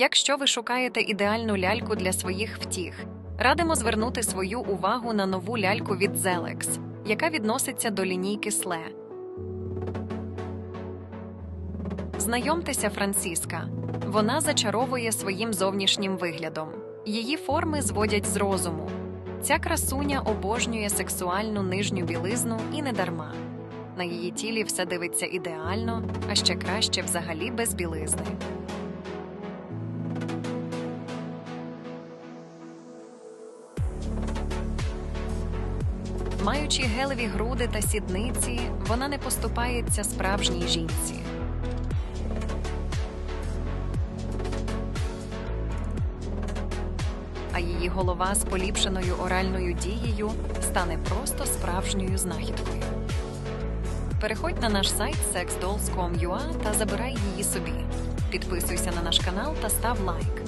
Якщо ви шукаєте ідеальну ляльку для своїх втіх, радимо звернути свою увагу на нову ляльку від Zelex, яка відноситься до лінійки SLE. Знайомтеся, Франціска. Вона зачаровує своїм зовнішнім виглядом. Її форми зводять з розуму. Ця красуня обожнює сексуальну нижню білизну і не дарма. На її тілі все дивиться ідеально, а ще краще взагалі без білизни. Маючи гелеві груди та сідниці, вона не поступається справжній жінці. А її голова з поліпшеною оральною дією стане просто справжньою знахідкою. Переходь на наш сайт sexdolls.com.ua та забирай її собі. Підписуйся на наш канал та став лайк.